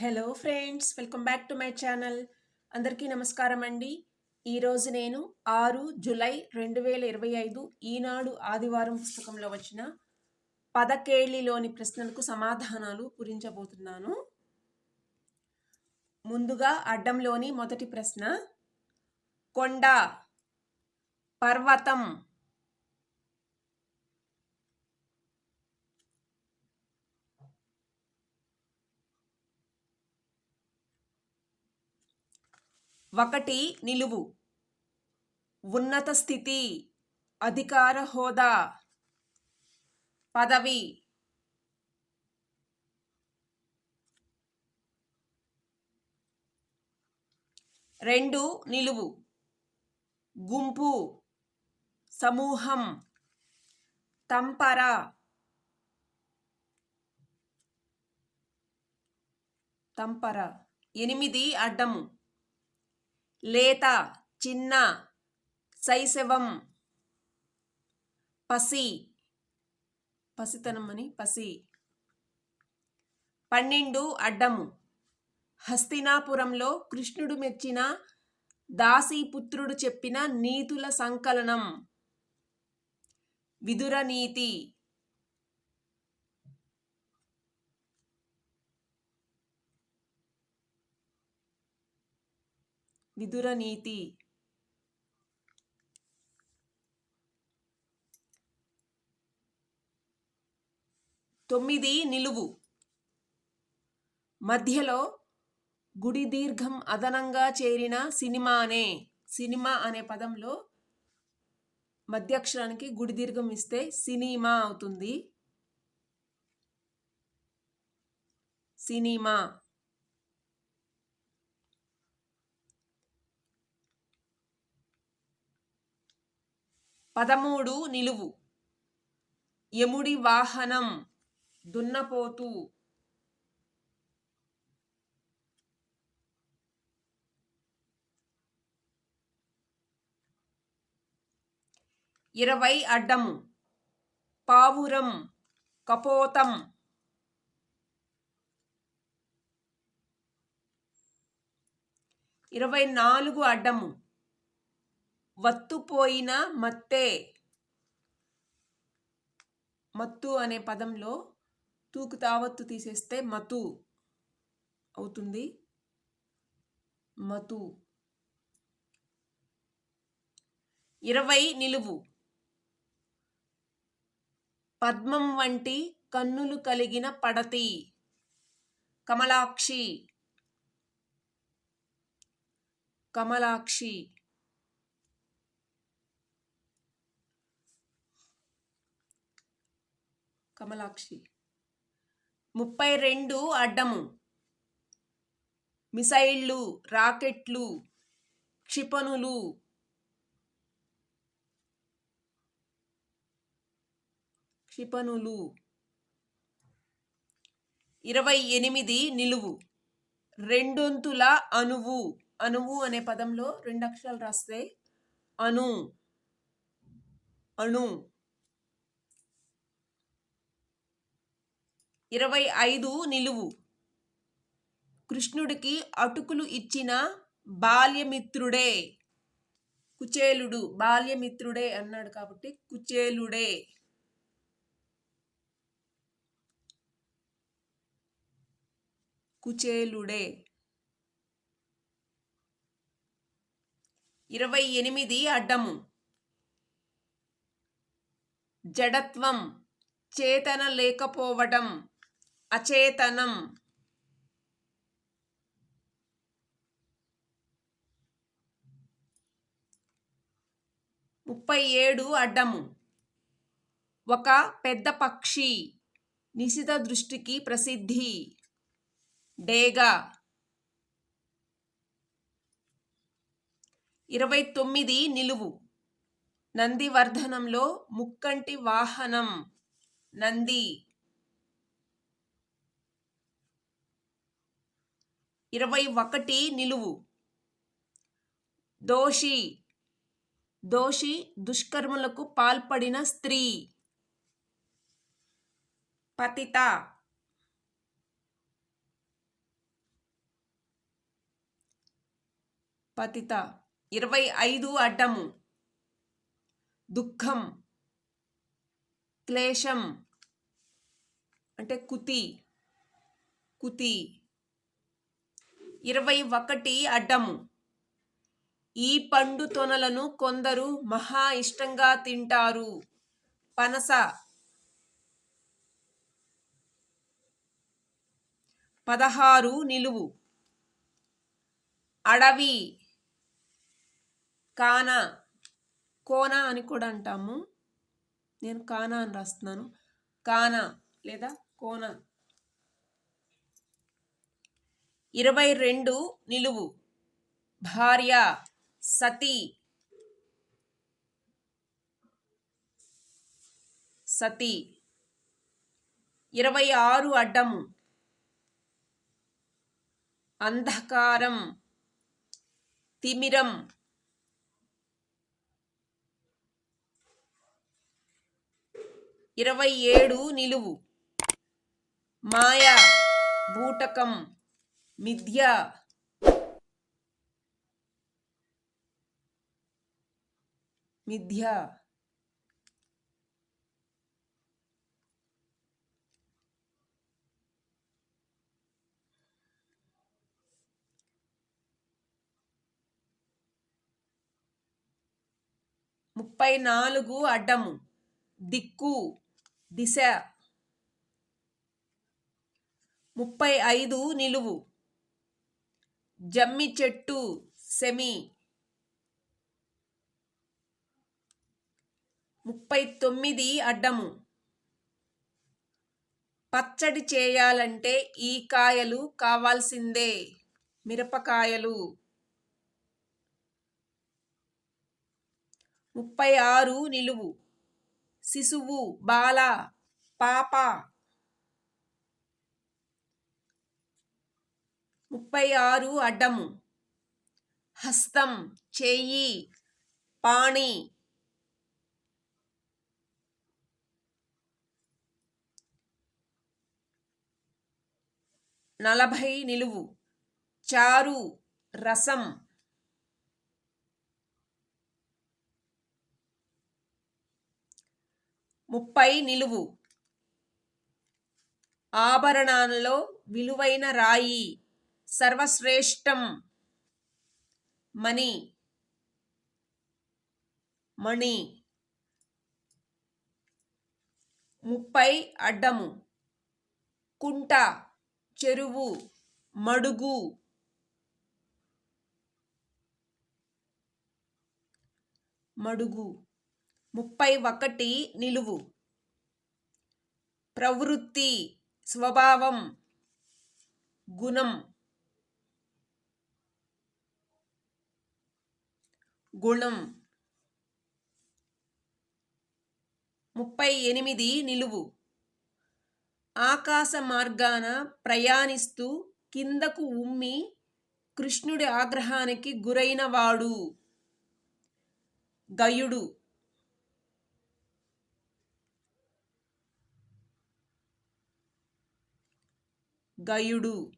Hello friends welcome back to my channel అందరికీ నమస్కారం అండి. ఈరోజు నేను ఆరు జులై రెండు వేల ఇరవై ఐదు ఈనాడు ఆదివారం పుస్తకంలో వచ్చిన పదకేళిలోని ప్రశ్నలకు సమాధానాలు పూరించబోతున్నాను. ముందుగా అడ్డంలోని మొదటి ప్రశ్న కొండ పర్వతం ఒకటి నిలువు. ఉన్నత స్థితి అధికార హోదా. పదవి. రెండు నిలువు. గుంపు. సమూహం. తంపర. తంపర. ఎనిమిది అడ్డము. లేత చిన్న శైశవం పసి పసితనం అని పసి. పన్నెండు అడ్డము. హస్తినాపురంలో కృష్ణుడు మెచ్చిన దాసీపుత్రుడు చెప్పిన నీతుల సంకలనం. విదుర నీతి విదుర నీతి. తొమ్మిది నిలువు. మధ్యలో గుడి దీర్ఘం అదనంగా చేరిన సినిమానే సినిమా అనే పదంలో మధ్యక్షరానికి గుడి దీర్ఘం ఇస్తే సినిమా అవుతుంది. సినిమా. పదమూడు నిలువు. యముడి వాహనం దున్నపోతు. ఇరవై అడ్డం పావురం కపోతం. ఇరవై నాలుగు అడ్డము. వత్తుపోయిన మత్తే. మత్తు అనే పదంలో తూకు తావత్తు తీసేస్తే మతు అవుతుంది. మతు. ఇరవై నిలువు. పద్మం వంటి కన్నులు కలిగిన పడతి. కమలాక్షి. కమలాక్షి. కమలాక్షి. ముప్పై రెండు అడ్డము. మిసైళ్ళు రాకెట్లు క్షిపణులు. క్షిపణులు. ఇరవై ఎనిమిది నిలువు. రెండొంతుల అణువు. అణువు అనే పదంలో రెండు అక్షరాలు రాస్తే అణు. అణు. ఇరవై ఐదు నిలువు. కృష్ణుడికి అటుకులు ఇచ్చిన బాల్యమిత్రుడే. కుచేలుడు బాల్యమిత్రుడే అన్నాడు కాబట్టి కుచేలుడే. కుచేలుడే. ఇరవై ఎనిమిది అడ్డము. జడత్వం చేతన లేకపోవడం. అచేతనం. ముప్పై ఏడు అడ్డము. ఒక పెద్ద పక్షి నిశిత దృష్టికి ప్రసిద్ధి. డేగా. ఇరవై తొమ్మిది నిలువు నందివర్ధనంలో ముక్కంటి వాహనం. నంది. ఇరవై ఒకటి నిలువు. దోషి. దోషి దుష్కర్మలకు పాల్పడిన స్త్రీ. పతిత. పతిత. ఇరవై ఐదు అడ్డము. దుఃఖం. క్లేశం. అంటే కుతి. కుతి. ఇరవై ఒకటి అడ్డము. ఈ పండు తొనలను కొందరు మహా ఇష్టంగా తింటారు. పనస. పదహారు నిలువు. అడవి. కాన. కోన అని కూడా అంటాము. నేను కానా అని రాస్తున్నాను. కానా లేదా కోన. ఇరవై రెండు నిలువు. భార్య సతీ. సతీ. ఇరవై ఆరు అడ్డము. అంధకారం. తిమిరం. ఇరవై ఏడు నిలువు. మాయ. బూటకం. మిథ్య మిథ్య ముప్పై నాలుగు అడ్డము. దిక్కు. దిశ. ముప్పై ఐదు నిలువు. జమ్మి చెట్టు సెమి. ముప్పై తొమ్మిది అడ్డము. పచ్చడి చేయాలంటే ఈ కాయలు కావాల్సిందే. మిరపకాయలు. ముప్పై ఆరు నిలువు. శిశువు బాల పాప. ముప్పై ఆరు అడ్డము. హస్తం చేయి పాణి. నలభై నిలువు. చారు రసం. ముప్పై నిలువు. ఆభరణాలలో విలువైన రాయి. సర్వశ్రేష్టం మణి మణి ముప్పై అడ్డము కుంట చెరువు మడుగు మడుగు ముప్పై ఒకటి నిలువు ప్రవృత్తి స్వభావం గుణం. గుణం ముప్పై ఎనిమిది నిలువు. ఆకాశ మార్గాన ప్రయాణిస్తూ కిందకు ఉమ్మి కృష్ణుడి ఆగ్రహానికి గురైన వాడు గయుడు. గయుడు.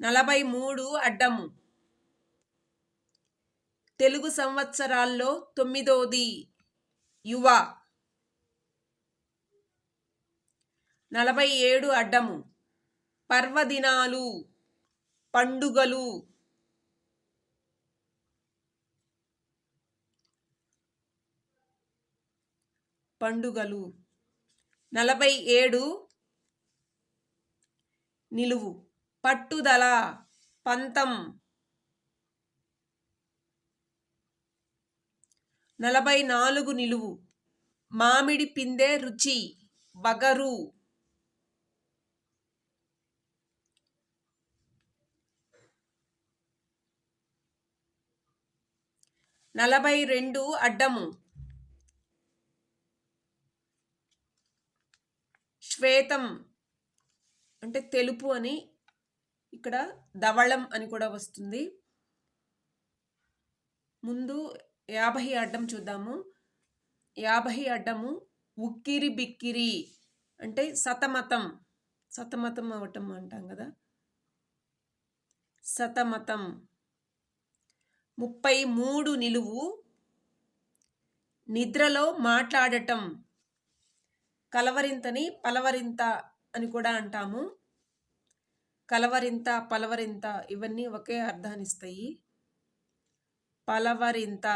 నలభై మూడు అడ్డము. తెలుగు సంవత్సరాల్లో తొమ్మిదోది యువ. నలభై ఏడు అడ్డము. పర్వదినాలు పండుగలు. పండుగలు. నలభై ఏడు నిలువు. పట్టుదల పంతం. నలభై నాలుగు నిలువు. మామిడి పిందె రుచి బగరు. నలభై రెండు అడ్డము. శ్వేతం అంటే తెలుపు అని ఇక్కడ ధవళం అని కూడా వస్తుంది. ముందు యాభై అడ్డం చూద్దాము. యాభై అడ్డము ఉక్కిరి బిక్కిరి అంటే సతమతం. సతమతం అవటం అంటాం కదా. సతమతం. ముప్పై మూడు నిలువు నిద్రలో మాట్లాడటం. కలవరింతని పలవరింత అని కూడా అంటాము. కలవరింత పలవరింత ఇవన్నీ ఒకే అర్థాన్నిస్తాయి పలవరింత.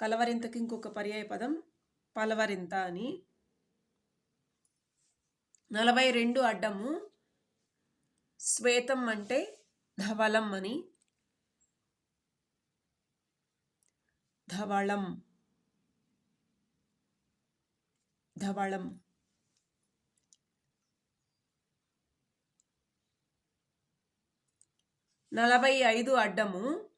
కలవరింతకి ఇంకొక పర్యాయ పదం పలవరింత అని. నలభై రెండు అడ్డము శ్వేతం అంటే ధవళం అని. ధవళం. ధవళం. నలభై ఐదు అడ్డము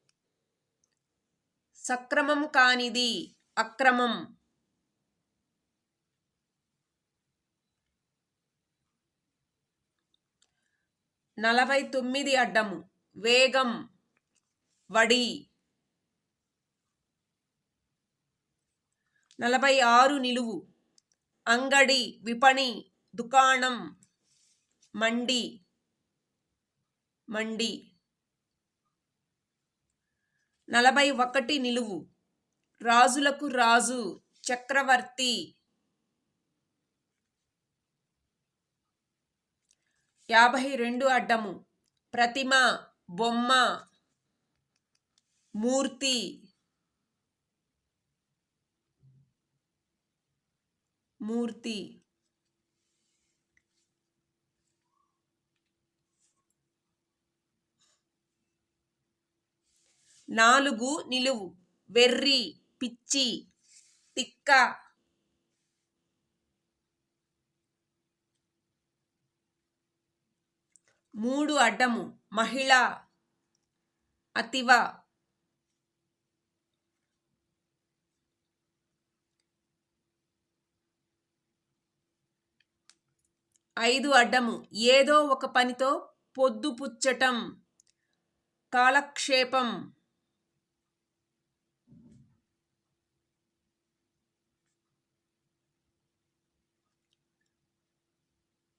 సక్రమం కానిది అక్రమం. నలభై తొమ్మిది అడ్డము. వేగం. వడి. నలభై ఆరు నిలువు. అంగడి. విపణి. దుకాణం. మండి. మండి. నలభై ఒకటి నిలువు. రాజులకు రాజు చక్రవర్తి. యాభై రెండు అడ్డము. ప్రతిమ బొమ్మ మూర్తి. మూర్తి. నాలుగు నిలువు. వెర్రి పిచ్చి తిక్క. మూడు అడ్డము. మహిళ అతివ. ఐదు అడ్డము. ఏదో ఒక పనితో పొద్దుపుచ్చటం. కాలక్షేపం.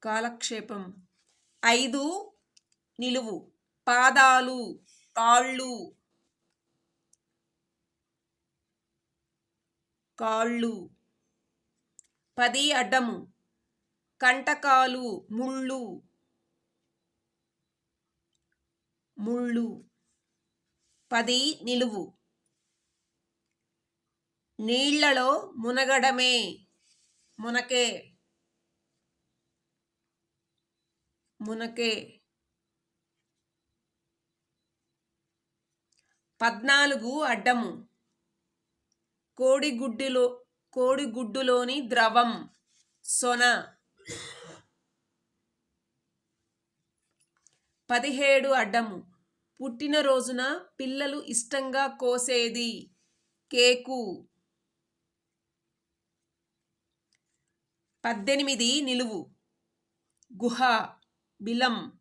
కాలక్షేపం. ఐదు నిలువు. పాదాలు కాళ్ళు. కాళ్ళు. పది అడ్డము. కంటకాలు ముళ్ళు. ముళ్ళు. పది నిలువు. నీళ్ళలో మునగడమే. మునకే. మునకే. పద్నాలుగు అడ్డము. కోడిగుడ్డులో కోడిగుడ్డులోని ద్రవం సొన. పదిహేడు అడ్డము. పుట్టినరోజున పిల్లలు ఇష్టంగా కోసేది కేకు. పద్దెనిమిది నిలువు. గుహ. బిలం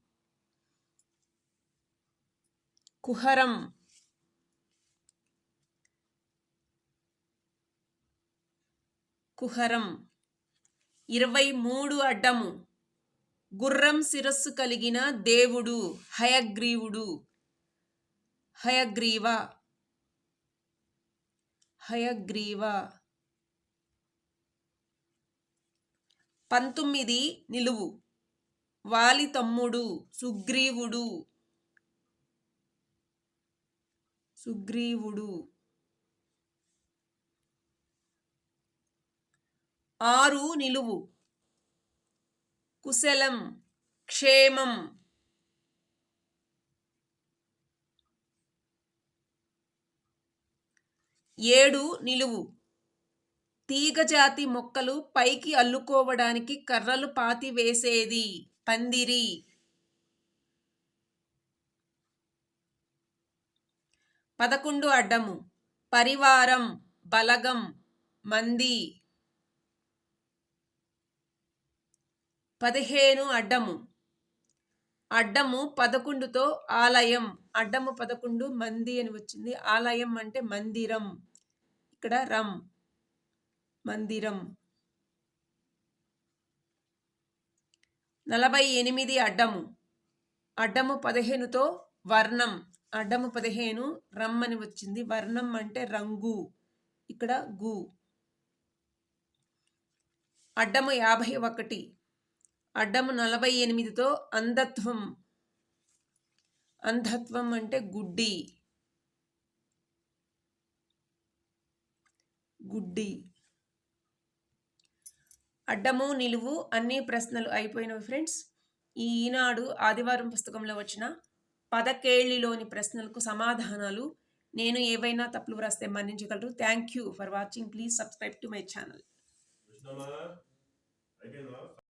కుహరం కుహరం ఇరవై మూడు అడ్డము గుర్రం శిరస్సు కలిగిన దేవుడు హయగ్రీవుడు హయగ్రీవ హయగ్రీవ. పంతొమ్మిది నిలువు. వాలి తమ్ముడు సుగ్రీవుడు. సుగ్రీవుడు. ఆరు నిలువు. కుశలం క్షేమం. ఏడు నిలువు. తీగజాతి మొక్కలు పైకి అల్లుకోవడానికి కర్రలు పాతి వేసేది పందిరి. పదకొండు అడ్డము. పరివారం బలగం మంది. పదిహేను అడ్డము. అడ్డము పదకొండుతో ఆలయం. అడ్డము పదకొండు మంది అని వచ్చింది. ఆలయం అంటే మందిరం. ఇక్కడ రం. మందిరం. నలభై ఎనిమిది అడ్డము. అడ్డము పదిహేనుతో వర్ణం. అడ్డము పదిహేను రమ్ అని వచ్చింది. వర్ణం అంటే రంగు. ఇక్కడ గు. అడ్డము యాభై ఒకటి. అడ్డము నలభై ఎనిమిదితో అంధత్వం. అంధత్వం అంటే గుడ్డి. గుడ్డి. అడ్డము నిలువు అన్ని ప్రశ్నలు అయిపోయినవి ఫ్రెండ్స్ ఈ ఈనాడు ఆదివారం పుస్తకంలో వచ్చిన పదకేళ్ళిలోని ప్రశ్నలకు సమాధానాలు నేను ఏవైనా తప్పులు వ్రాస్తే మన్నించగలరు. Thank you for watching please subscribe to my channel అయిపోయిందా?